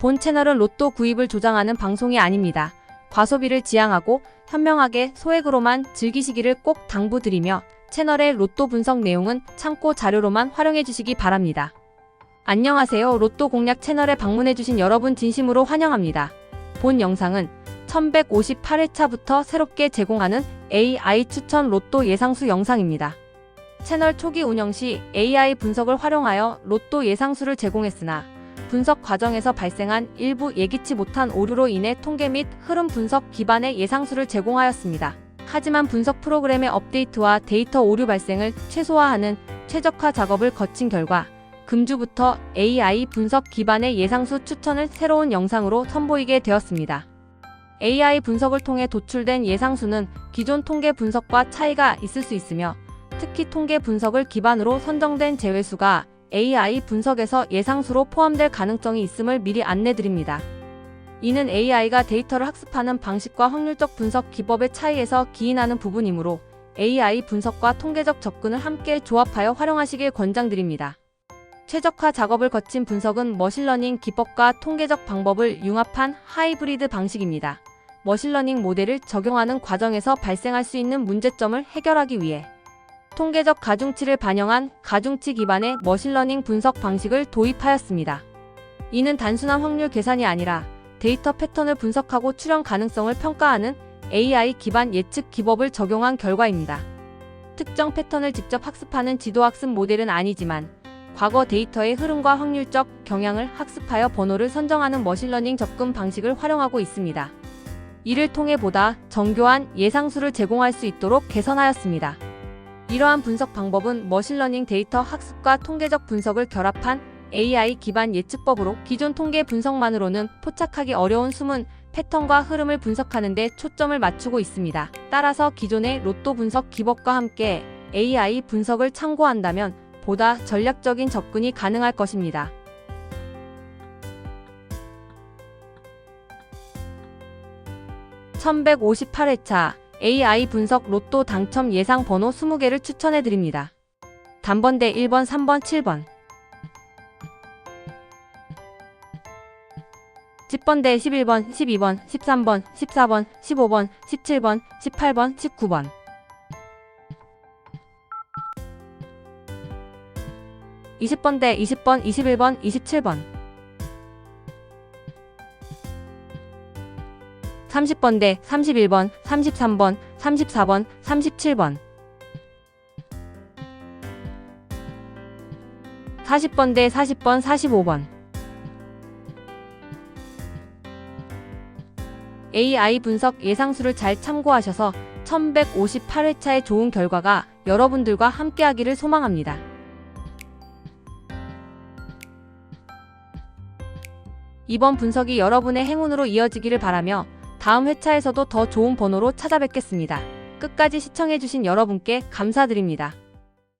본 채널은 로또 구입을 조장하는 방송이 아닙니다. 과소비를 지향하고 현명하게 소액으로만 즐기시기를 꼭 당부드리며 채널의 로또 분석 내용은 참고 자료로만 활용해 주시기 바랍니다. 안녕하세요. 로또 공략 채널에 방문해 주신 여러분 진심으로 환영합니다. 본 영상은 1158회차부터 새롭게 제공하는 AI 추천 로또 예상수 영상입니다. 채널 초기 운영 시 AI 분석을 활용하여 로또 예상수를 제공했으나 분석 과정에서 발생한 일부 예기치 못한 오류로 인해 통계 및 흐름 분석 기반의 예상수를 제공하였습니다. 하지만 분석 프로그램의 업데이트와 데이터 오류 발생을 최소화하는 최적화 작업을 거친 결과 금주부터 AI 분석 기반의 예상수 추천을 새로운 영상으로 선보이게 되었습니다. AI 분석을 통해 도출된 예상수는 기존 통계 분석과 차이가 있을 수 있으며 특히 통계 분석을 기반으로 선정된 제외수가 AI 분석에서 예상수로 포함될 가능성이 있음을 미리 안내드립니다. 이는 AI가 데이터를 학습하는 방식과 확률적 분석 기법의 차이에서 기인하는 부분이므로 AI 분석과 통계적 접근을 함께 조합하여 활용하시길 권장드립니다. 최적화 작업을 거친 분석은 머신러닝 기법과 통계적 방법을 융합한 하이브리드 방식입니다. 머신러닝 모델을 적용하는 과정에서 발생할 수 있는 문제점을 해결하기 위해 통계적 가중치를 반영한 가중치 기반의 머신러닝 분석 방식을 도입하였습니다. 이는 단순한 확률 계산이 아니라 데이터 패턴을 분석하고 출현 가능성을 평가하는 AI 기반 예측 기법을 적용한 결과입니다. 특정 패턴을 직접 학습하는 지도학습 모델은 아니지만 과거 데이터의 흐름과 확률적 경향을 학습하여 번호를 선정하는 머신러닝 접근 방식을 활용하고 있습니다. 이를 통해 보다 정교한 예상수를 제공할 수 있도록 개선하였습니다. 이러한 분석 방법은 머신러닝 데이터 학습과 통계적 분석을 결합한 AI 기반 예측법으로 기존 통계 분석만으로는 포착하기 어려운 숨은 패턴과 흐름을 분석하는 데 초점을 맞추고 있습니다. 따라서 기존의 로또 분석 기법과 함께 AI 분석을 참고한다면 보다 전략적인 접근이 가능할 것입니다. (1158회차) AI 분석 로또 당첨 예상 번호 20개를 추천해 드립니다. 단번대 1번, 3번, 7번. 집번대 11번, 12번, 13번, 14번, 15번, 17번, 18번, 19번. 이십 번대 20번, 21번, 27번. 30번대 31번, 33번, 34번, 37번. 40번대 40번, 45번. AI 분석 예상수를 잘 참고하셔서 1158회차의 좋은 결과가 여러분들과 함께하기를 소망합니다. 이번 분석이 여러분의 행운으로 이어지기를 바라며 다음 회차에서도 더 좋은 번호로 찾아뵙겠습니다. 끝까지 시청해주신 여러분께 감사드립니다.